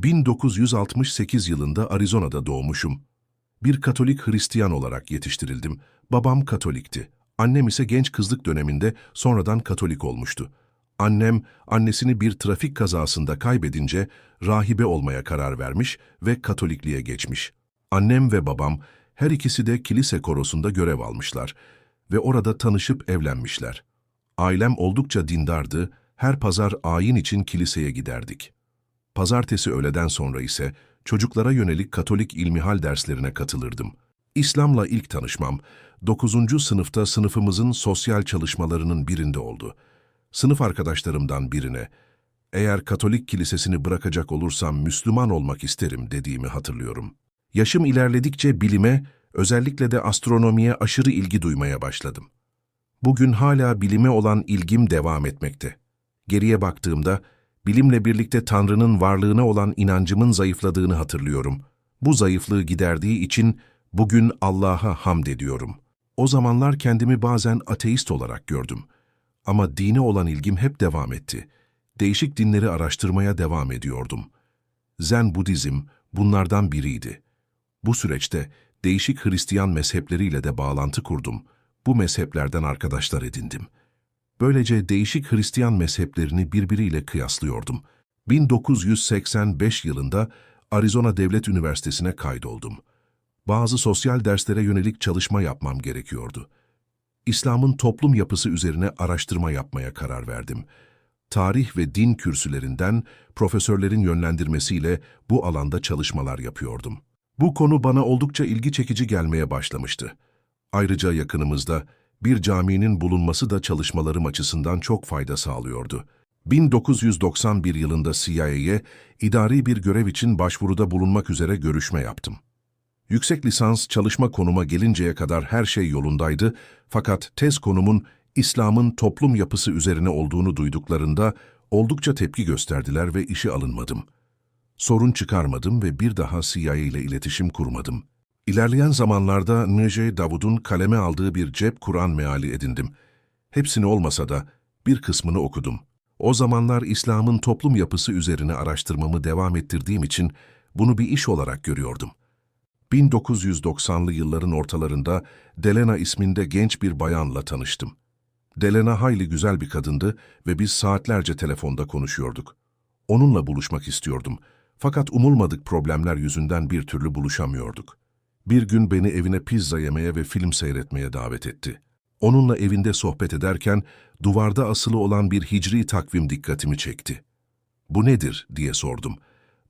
1968 yılında Arizona'da doğmuşum. Bir Katolik Hristiyan olarak yetiştirildim. Babam Katolikti. Annem ise genç kızlık döneminde sonradan Katolik olmuştu. Annem, annesini bir trafik kazasında kaybedince rahibe olmaya karar vermiş ve Katolikliğe geçmiş. Annem ve babam her ikisi de kilise korosunda görev almışlar ve orada tanışıp evlenmişler. Ailem oldukça dindardı, her pazar ayin için kiliseye giderdik. Pazartesi öğleden sonra ise çocuklara yönelik Katolik ilmihal derslerine katılırdım. İslam'la ilk tanışmam 9. sınıfta sınıfımızın sosyal çalışmalarının birinde oldu. Sınıf arkadaşlarımdan birine, eğer Katolik kilisesini bırakacak olursam Müslüman olmak isterim dediğimi hatırlıyorum. Yaşım ilerledikçe bilime, özellikle de astronomiye aşırı ilgi duymaya başladım. Bugün hala bilime olan ilgim devam etmekte. Geriye baktığımda, bilimle birlikte Tanrı'nın varlığına olan inancımın zayıfladığını hatırlıyorum. Bu zayıflığı giderdiği için bugün Allah'a hamd ediyorum. O zamanlar kendimi bazen ateist olarak gördüm. Ama dine olan ilgim hep devam etti. Değişik dinleri araştırmaya devam ediyordum. Zen Budizm bunlardan biriydi. Bu süreçte değişik Hristiyan mezhepleriyle de bağlantı kurdum. Bu mezheplerden arkadaşlar edindim. Böylece değişik Hristiyan mezheplerini birbiriyle kıyaslıyordum. 1985 yılında Arizona Devlet Üniversitesi'ne kaydoldum. Bazı sosyal derslere yönelik çalışma yapmam gerekiyordu. İslam'ın toplum yapısı üzerine araştırma yapmaya karar verdim. Tarih ve din kürsülerinden profesörlerin yönlendirmesiyle bu alanda çalışmalar yapıyordum. Bu konu bana oldukça ilgi çekici gelmeye başlamıştı. Ayrıca yakınımızda bir caminin bulunması da çalışmalarım açısından çok fayda sağlıyordu. 1991 yılında CIA'ye idari bir görev için başvuruda bulunmak üzere görüşme yaptım. Yüksek lisans çalışma konuma gelinceye kadar her şey yolundaydı fakat tez konumun İslam'ın toplum yapısı üzerine olduğunu duyduklarında oldukça tepki gösterdiler ve işe alınmadım. Sorun çıkarmadım ve bir daha CIA ile iletişim kurmadım. İlerleyen zamanlarda N.J. Davud'un kaleme aldığı bir cep Kur'an meali edindim. Hepsini olmasa da bir kısmını okudum. O zamanlar İslam'ın toplum yapısı üzerine araştırmamı devam ettirdiğim için bunu bir iş olarak görüyordum. 1990'lı yılların ortalarında Delena isminde genç bir bayanla tanıştım. Delena hayli güzel bir kadındı ve biz saatlerce telefonda konuşuyorduk. Onunla buluşmak istiyordum. Fakat umulmadık problemler yüzünden bir türlü buluşamıyorduk. Bir gün beni evine pizza yemeye ve film seyretmeye davet etti. Onunla evinde sohbet ederken duvarda asılı olan bir hicri takvim dikkatimi çekti. Bu nedir diye sordum.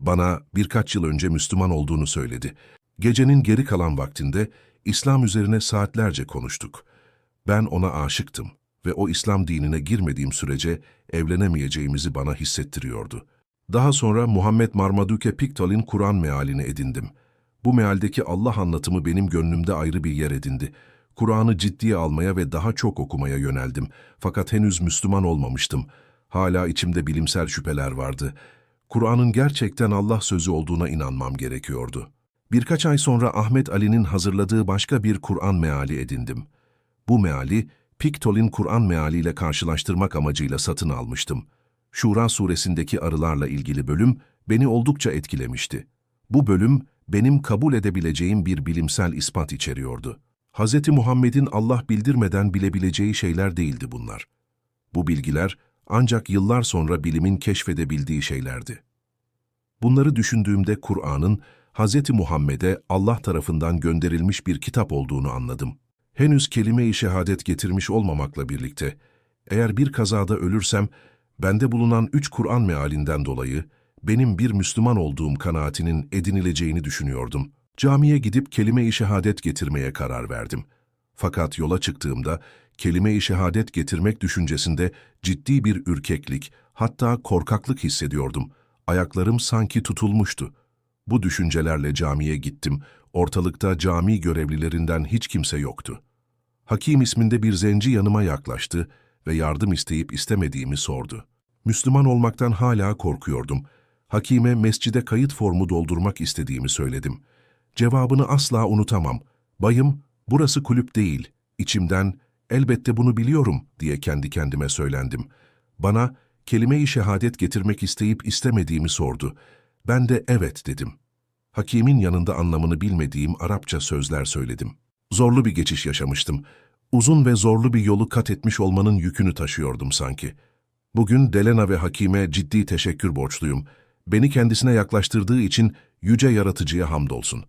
Bana birkaç yıl önce Müslüman olduğunu söyledi. Gecenin geri kalan vaktinde İslam üzerine saatlerce konuştuk. Ben ona aşıktım ve o İslam dinine girmediğim sürece evlenemeyeceğimizi bana hissettiriyordu. Daha sonra Muhammed Marmaduke Piktal'in Kur'an mealini edindim. Bu mealdeki Allah anlatımı benim gönlümde ayrı bir yer edindi. Kur'an'ı ciddiye almaya ve daha çok okumaya yöneldim. Fakat henüz Müslüman olmamıştım. Hala içimde bilimsel şüpheler vardı. Kur'an'ın gerçekten Allah sözü olduğuna inanmam gerekiyordu. Birkaç ay sonra Ahmet Ali'nin hazırladığı başka bir Kur'an meali edindim. Bu meali, Piktol'in Kur'an mealiyle karşılaştırmak amacıyla satın almıştım. Şura suresindeki arılarla ilgili bölüm beni oldukça etkilemişti. Bu bölüm benim kabul edebileceğim bir bilimsel ispat içeriyordu. Hz. Muhammed'in Allah bildirmeden bilebileceği şeyler değildi bunlar. Bu bilgiler ancak yıllar sonra bilimin keşfedebildiği şeylerdi. Bunları düşündüğümde Kur'an'ın Hz. Muhammed'e Allah tarafından gönderilmiş bir kitap olduğunu anladım. Henüz kelime-i şehadet getirmiş olmamakla birlikte, eğer bir kazada ölürsem, bende bulunan üç Kur'an mealinden dolayı benim bir Müslüman olduğum kanaatinin edinileceğini düşünüyordum. Camiye gidip kelime-i şehadet getirmeye karar verdim. Fakat yola çıktığımda kelime-i şehadet getirmek düşüncesinde ciddi bir ürkeklik, hatta korkaklık hissediyordum. Ayaklarım sanki tutulmuştu. Bu düşüncelerle camiye gittim. Ortalıkta cami görevlilerinden hiç kimse yoktu. Hakim isminde bir zenci yanıma yaklaştı ve yardım isteyip istemediğimi sordu. Müslüman olmaktan hala korkuyordum. Hakime mescide kayıt formu doldurmak istediğimi söyledim. Cevabını asla unutamam. Bayım, burası kulüp değil. İçimden, elbette bunu biliyorum diye kendi kendime söylendim. Bana kelime-i şehadet getirmek isteyip istemediğimi sordu. Ben de evet dedim. Hakimin yanında anlamını bilmediğim Arapça sözler söyledim. Zorlu bir geçiş yaşamıştım. Uzun ve zorlu bir yolu kat etmiş olmanın yükünü taşıyordum sanki. Bugün Delena ve Hakime ciddi teşekkür borçluyum. Beni kendisine yaklaştırdığı için yüce yaratıcıya hamdolsun.